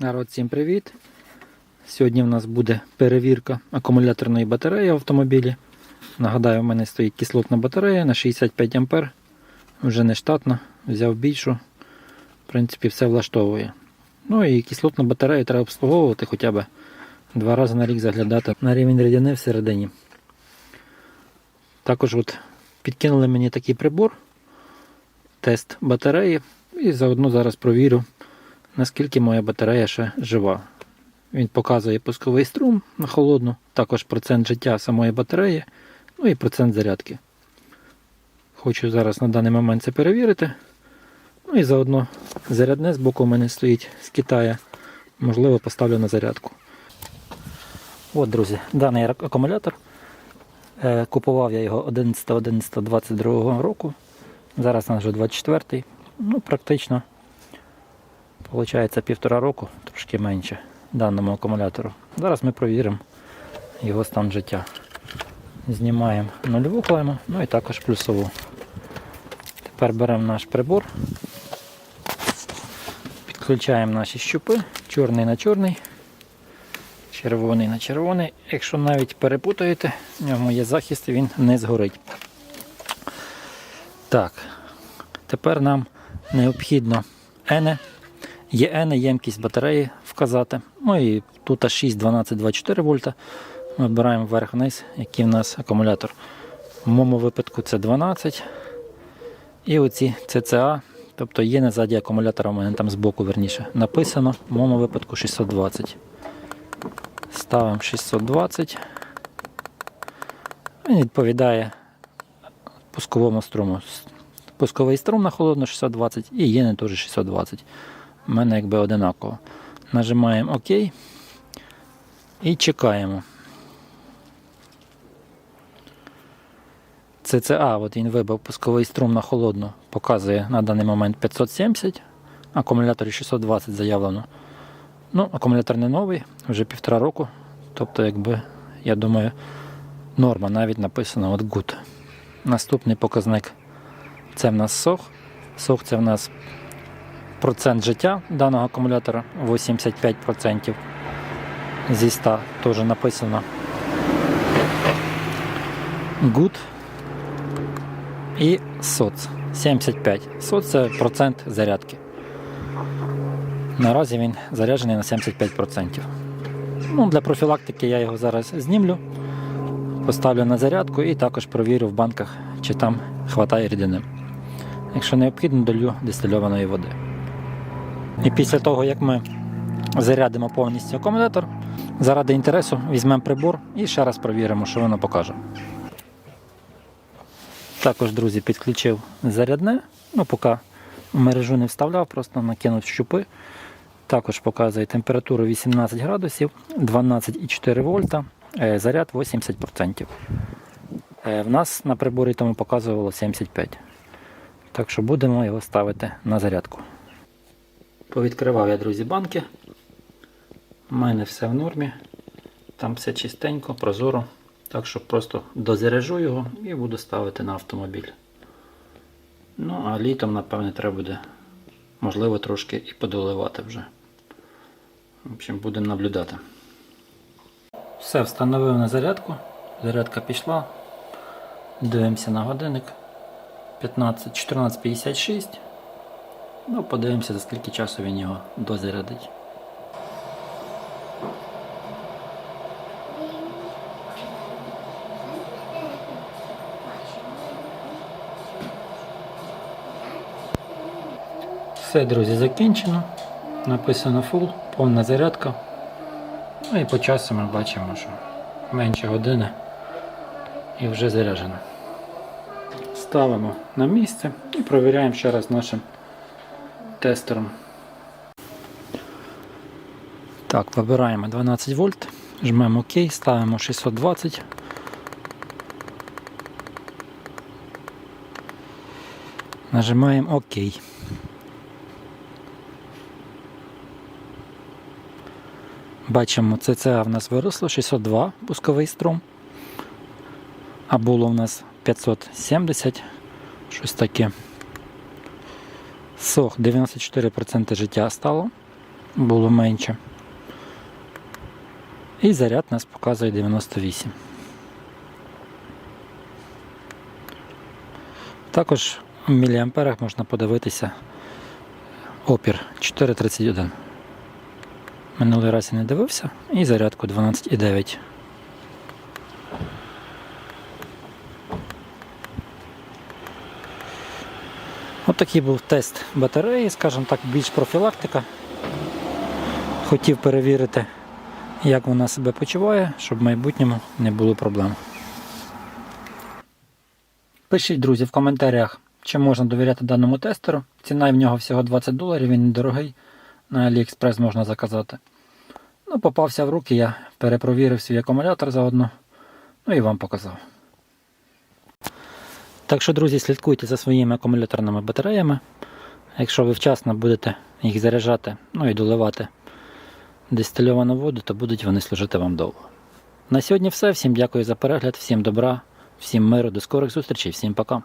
Народ, всім привіт! Сьогодні в нас буде перевірка акумуляторної батареї в автомобілі. Нагадаю, в мене стоїть кислотна батарея на 65 А. Вже не штатна, взяв більшу. В принципі, все влаштовує. Ну і кислотну батарею треба обслуговувати хоча б два рази на рік заглядати на рівень рідини всередині. Також от підкинули мені такий прибор, тест батареї. І заодно зараз провірю, наскільки моя батарея ще жива. Він показує пусковий струм на холодну, також процент життя самої батареї, ну і процент зарядки. Хочу зараз на даний момент це перевірити. Ну і заодно зарядне з боку у мене стоїть з Китаю. Можливо, поставлю на зарядку. От, друзі, даний акумулятор. Е, Купував я його 11.11.22 року. Зараз у нас вже 24-й. Ну, практично, виходить, півтора року, трошки менше даному акумулятору. Зараз ми провіримо його стан життя. Знімаємо нульову клему, ну і також плюсову. Тепер беремо наш прибор, підключаємо наші щупи, чорний на чорний, червоний на червоний. Якщо навіть перепутаєте, в ньому є захист він не згорить. Так, тепер нам необхідно ене. Є ене, ємкість батареї вказати. Ну і тут 6, 12, 24 вольта. Ми вибираємо вверх-вниз, який в нас акумулятор. В моєму випадку це 12. І оці CCA, тобто є на заді акумулятора, у мене там збоку верніше, написано, в моєму випадку 620. Ставимо 620. Він відповідає пусковому струму. Пусковий струм на холодно 620 і є не теж 620. У мене якби одинаково. Нажимаємо ОК і чекаємо. CCA, от він вибив пусковий струм на холодну, показує на даний момент 570, акумуляторі 620 заявлено. Ну, акумулятор не новий, вже півтора року. Тобто, якби, я думаю, норма навіть написано от good. Наступний показник це в нас сох. Сох це в нас процент життя даного акумулятора 85% зі 100 теж написано good і соц 75. Соц це процент зарядки. Наразі він заряджений на 75%. Ну, Для профілактики я його зараз знімлю, поставлю на зарядку і також провірю в банках, чи там хватає рідини. Якщо необхідно, долю дистильованої води. І після того, як ми зарядимо повністю акумулятор, заради інтересу візьмемо прибор і ще раз провіримо, що воно покаже. Також, друзі, підключив зарядне, ну поки мережу не вставляв, просто накинув щупи. Також показує температуру 18 градусів, 12,4 вольта, е, заряд 80%. Е, В нас на приборі тому показувало 75. Так що будемо його ставити на зарядку. Повідкривав я, друзі, банки. У мене все в нормі. Там все чистенько, прозоро. Так що просто дозаряжу його і буду ставити на автомобіль. Ну, а літом, напевне, треба буде, можливо, трошки і подоливати вже. В общем, будемо наблюдати. Все, встановив на зарядку. Зарядка пішла. Дивимося на годинник. 15, 14.56. Ну, подивимося, за скільки часу він його дозарядить. Все, друзі, закінчено. Написано full, повна зарядка. Ну і по часу ми бачимо, що менше години і вже заряджено. Ставимо на місце і провіряємо ще раз нашим тестером. Так, вибираємо 12 вольт, жмемо ОК, ставимо 620. Нажимаємо ОК. Бачимо, ЦЦА в нас виросло 602 пусковий струм. А було в нас 570, щось таке. Сох 94% життя стало. було менше. І заряд нас показує 98. Також в міліамперах можна подивитися опір 4,31. Минулий раз я не дивився і зарядку 12,9. От такий був тест батареї, скажімо так, більш профілактика. Хотів перевірити, як вона себе почуває, щоб в майбутньому не було проблем. Пишіть, друзі, в коментарях, чи можна довіряти даному тестеру. Ціна в нього всього 20 доларів, він недорогий. На AliExpress можна заказати. Ну, попався в руки, я перепровірив свій акумулятор заодно. Ну і вам показав. Так що, друзі, слідкуйте за своїми акумуляторними батареями. Якщо ви вчасно будете їх заряджати, ну і доливати дистильовану воду, то будуть вони служити вам довго. На сьогодні все. Всім дякую за перегляд, всім добра, всім миру, до скорих зустрічей, всім пока.